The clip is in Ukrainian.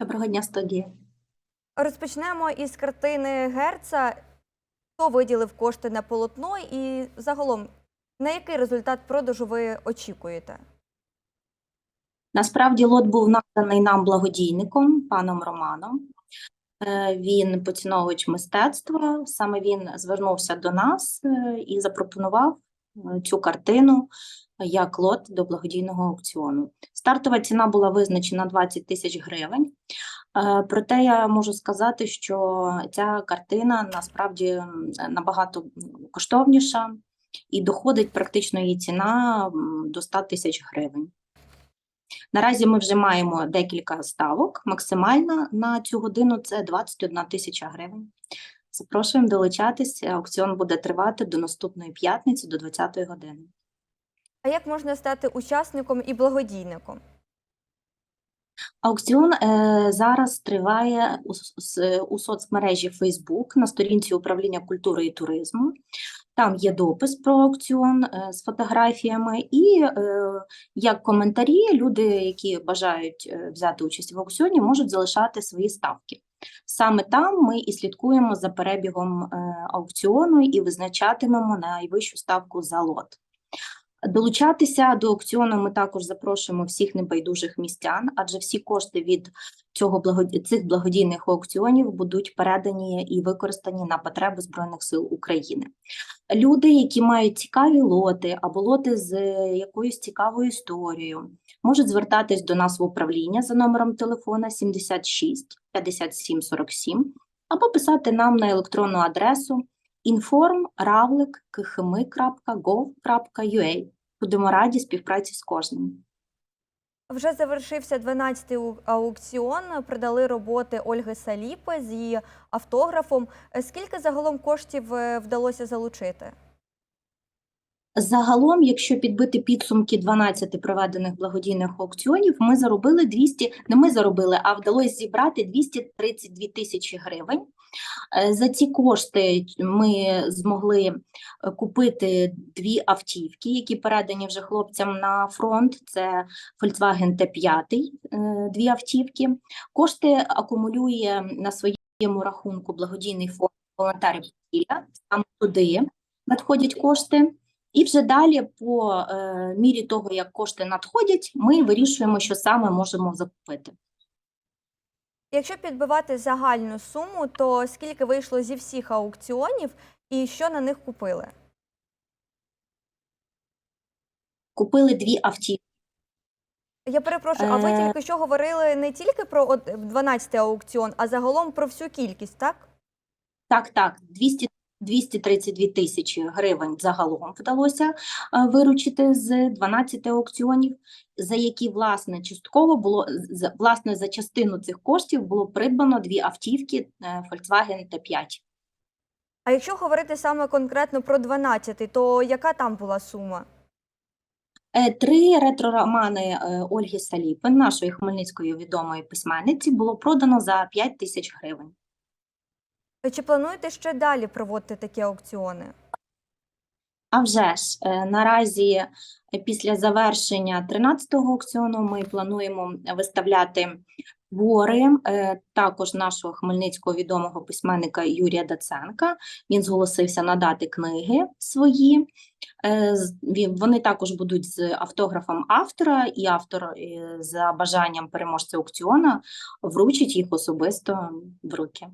Доброго дня, студія. Розпочнемо із картини Герца. Хто виділив кошти на полотно і загалом на який результат продажу ви очікуєте? Насправді лот був наданий нам благодійником, паном Романом. Е, Він поціновувач мистецтва. Саме він звернувся до нас е, і запропонував цю картину як лот до благодійного аукціону. Стартова ціна була визначена 20 тисяч гривень. Е, Проте я можу сказати, що ця картина насправді набагато коштовніша і доходить практично її ціна до 100 тисяч гривень. Наразі ми вже маємо декілька ставок. Максимальна на цю годину це 21 тисяча гривень. Запрошуємо долучатись. Аукціон буде тривати до наступної п'ятниці, до 20-ї години. А як можна стати учасником і благодійником? Аукціон е, зараз триває у, у соцмережі Facebook на сторінці управління культури і туризму. Там є допис про аукціон е, з фотографіями, і е, як коментарі люди, які бажають е, взяти участь в аукціоні, можуть залишати свої ставки. Саме там ми і слідкуємо за перебігом е, аукціону і визначатимемо найвищу ставку за лот. Долучатися до аукціону ми також запрошуємо всіх небайдужих містян, адже всі кошти від цього благоді... цих благодійних аукціонів будуть передані і використані на потреби Збройних сил України. Люди, які мають цікаві лоти або лоти з якоюсь цікавою історією, можуть звертатись до нас в управління за номером телефона 76 57 47 або писати нам на електронну адресу inform.ravlik.khmi.gov.ua. Будемо раді співпраці з кожним. Вже завершився 12-й аукціон. Продали роботи Ольги Саліпи з її автографом. Е, Скільки загалом коштів е, вдалося залучити? Загалом, якщо підбити підсумки 12 проведених благодійних аукціонів, ми заробили 200, не ми заробили, а вдалося зібрати 232 тисячі гривень. Е, За ці кошти ми змогли е, купити дві автівки, які передані вже хлопцям на фронт. Це Volkswagen T5, е, дві автівки. Кошти акумулює на своєму рахунку благодійний фонд волонтерів. Саме туди надходять кошти. І вже далі, по е, мірі того, як кошти надходять, ми вирішуємо, що саме можемо закупити. Якщо підбивати загальну суму, то скільки вийшло зі всіх аукціонів і що на них купили? Купили дві автівки. Я перепрошую, а ви Е. тільки що говорили не тільки про 12-й аукціон, а загалом про всю кількість, так? Так, так, 200, 232 тисячі гривень загалом вдалося е, виручити з 12 аукціонів, за які, власне, частково було, власне, за частину цих коштів було придбано дві автівки е, Volkswagen T5. А якщо говорити саме конкретно про 12-й, то яка там була сума? Е, Три ретро-романи Ольги Саліпин, нашої хмельницької відомої письменниці, було продано за 5 тисяч гривень. Чи плануєте ще далі проводити такі аукціони? А вже ж, е, наразі е, після завершення 13-го аукціону ми плануємо виставляти твори е, також нашого хмельницького відомого письменника Юрія Даценка. Він зголосився надати книги свої. Вони також будуть з автографом автора, і автор за бажанням переможця аукціону вручить їх особисто в руки.